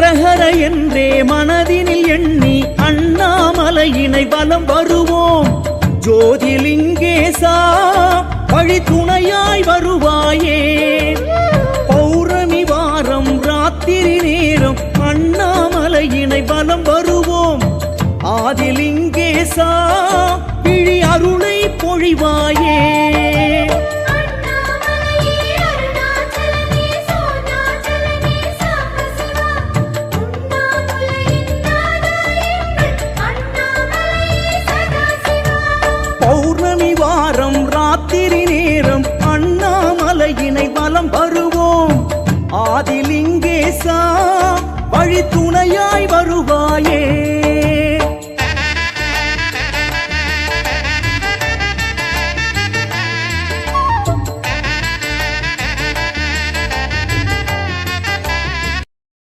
ஹரஹர என்றே மனதினில் எண்ணி அண்ணாமலையினை வலம் வருவோம். ஜோதிலிங்கேசா வழி துணையாய் வருவாயே. பௌர்ணமி வாரம் ராத்திரி நேரம் அண்ணாமலையினை வலம் வருவோம். ஆதிலிங்கேசா விழி அருளை பொழிவாயே. வலம் வருவோம். ஆதிலிங்கேசா வழி துணையாய்